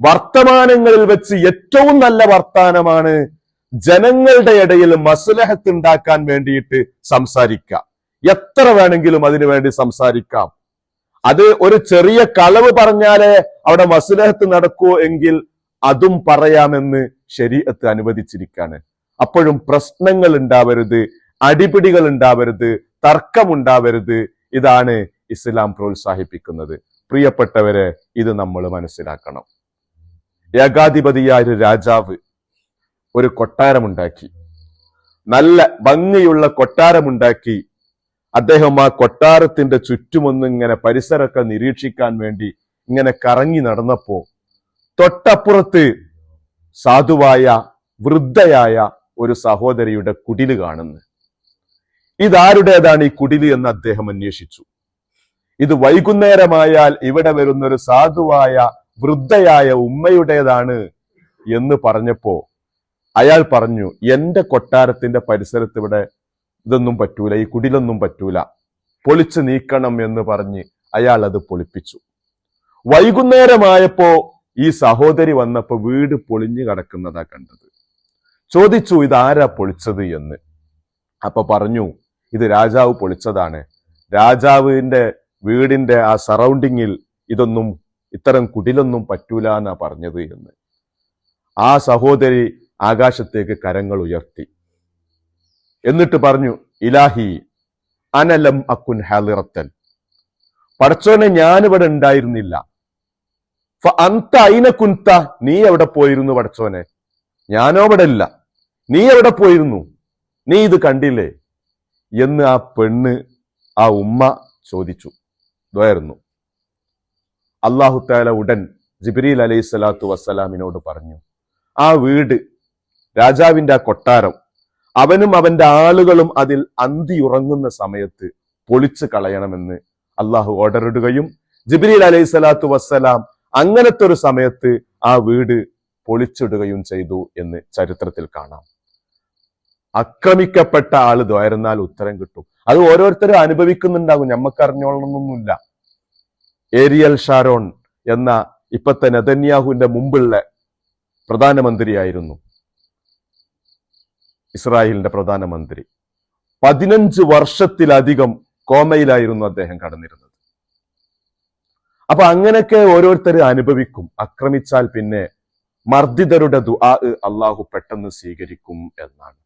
വർത്തമാനങ്ങളിൽ വെച്ച് ഏറ്റവും നല്ല വർത്തമാനമാണ് ജനങ്ങളുടെ ഇടയിൽ മസ്ലഹത്ത് ഉണ്ടാക്കാൻ വേണ്ടിയിട്ട് സംസാരിക്കാം എത്ര വേണമെങ്കിലും അതിനു വേണ്ടി സംസാരിക്കാം. അത് ഒരു ചെറിയ കളവ് പറഞ്ഞാലേ അവിടെ മസ്ലഹത്ത് നടക്കൂ എങ്കിൽ അതും പറയാമെന്ന് ശരീരത്ത് അനുവദിച്ചിരിക്കാണ്. അപ്പോഴും പ്രശ്നങ്ങൾ ഉണ്ടാവരുത് അടിപിടികൾ ഉണ്ടാവരുത് തർക്കം ഉണ്ടാവരുത് ഇതാണ് ഇസ്ലാം പ്രോത്സാഹിപ്പിക്കുന്നത്. പ്രിയപ്പെട്ടവരെ ഇത് നമ്മൾ മനസ്സിലാക്കണം. ഏകാധിപതിയായ ഒരു രാജാവ് ഒരു കൊട്ടാരമുണ്ടാക്കി. നല്ല ഭംഗിയുള്ള കൊട്ടാരമുണ്ടാക്കി. അദ്ദേഹം ആ കൊട്ടാരത്തിന്റെ ചുറ്റുമൊന്ന് ഇങ്ങനെ പരിസരമൊക്കെ നിരീക്ഷിക്കാൻ വേണ്ടി ഇങ്ങനെ കറങ്ങി നടന്നപ്പോ തൊട്ടപ്പുറത്ത് സാധുവായ വൃദ്ധയായ ഒരു സഹോദരിയുടെ കുടിൽ കാണുന്നു. ഇതാരുടേതാണ് ഈ കുടിൽ എന്ന് അദ്ദേഹം അന്വേഷിച്ചു. ഇത് വൈകുന്നേരമായാൽ ഇവിടെ വരുന്ന ഒരു സാധുവായ വൃദ്ധയായ ഉമ്മയുടേതാണ് എന്ന് പറഞ്ഞപ്പോ അയാൾ പറഞ്ഞു എന്റെ കൊട്ടാരത്തിന്റെ പരിസരത്ത് ഇവിടെ ഇതൊന്നും പറ്റൂല ഈ കുടിലൊന്നും പറ്റൂല. പൊളിച്ചു നീക്കണം എന്ന് പറഞ്ഞ് അയാൾ അത് പൊളിപ്പിച്ചു. വൈകുന്നേരമായപ്പോ ഈ സഹോദരി വന്നപ്പോ വീട് പൊളിഞ്ഞു കിടക്കുന്നതാ കണ്ടത്. ചോദിച്ചു ഇത് ആരാ പൊളിച്ചത്? എന്ന്. അപ്പൊ പറഞ്ഞു ഇത് രാജാവ് പൊളിച്ചതാണ്. രാജാവിന്റെ വീടിന്റെ ആ സറൗണ്ടിങ്ങിൽ ഇതൊന്നും ഇത്തരം കുടിലൊന്നും പറ്റൂല എന്നാ പറഞ്ഞത് എന്ന്. ആ സഹോദരി ആകാശത്തേക്ക് കരങ്ങൾ ഉയർത്തി. എന്നിട്ട് പറഞ്ഞു ഇലാഹി അനലം അക്കുൻ ഹാലിറത്തൻ. പടച്ചോനെ ഞാനിവിടെ ഉണ്ടായിരുന്നില്ല. അന്ത അയിന കുന്ത. നീ എവിടെ പോയിരുന്നു പടച്ചോനെ? ഞാനോ ഇവിടെ ഇല്ല നീ എവിടെ പോയിരുന്നു? നീ ഇത് കണ്ടില്ലേ? എന്ന് ആ പെണ്ണ് ആ ഉമ്മ ചോദിച്ചു. ഇതായിരുന്നു അള്ളാഹു താല ഉടൻ ജിബ്രീൽ അലൈഹി സ്വലാത്തു വസ്സലാമിനോട് പറഞ്ഞു ആ വീട് രാജാവിന്റെ ആ കൊട്ടാരം അവനും അവന്റെ ആളുകളും അതിൽ അന്തി ഉറങ്ങുന്ന സമയത്ത് പൊളിച്ചു കളയണമെന്ന് അള്ളാഹു ഓർഡറിടുകയും ജിബ്രീൽ അലൈഹി സ്വലാത്തു വസ്സലാം അങ്ങനത്തെ ഒരു സമയത്ത് ആ വീട് പൊളിച്ചിടുകയും ചെയ്തു എന്ന് ചരിത്രത്തിൽ കാണാം. ആക്രമിക്കപ്പെട്ട ആൾ ദ്വയർന്നാൽ ഉത്തരം കിട്ടും. അത് ഓരോരുത്തരും അനുഭവിക്കുന്നുണ്ടാകും. ഞമ്മക്ക് അറിഞ്ഞോളണമെന്നൊന്നുമില്ല ഏരിയൽ ഷാരോൺ എന്ന ഇപ്പത്തെ നെതന്യാഹുവിന്റെ മുമ്പുള്ള പ്രധാനമന്ത്രിയായിരുന്നു. ഇസ്രായേലിന്റെ പ്രധാനമന്ത്രി. പതിനഞ്ച് വർഷത്തിലധികം കോമയിലായിരുന്നു അദ്ദേഹം കടന്നിരുന്നത്. അപ്പൊ അങ്ങനെയൊക്കെ ഓരോരുത്തർ അനുഭവിക്കും. ആക്രമിച്ചാൽ പിന്നെ മർദ്ദിതരുടെ ദുആ അള്ളാഹു പെട്ടെന്ന് സ്വീകരിക്കും എന്നാണ്.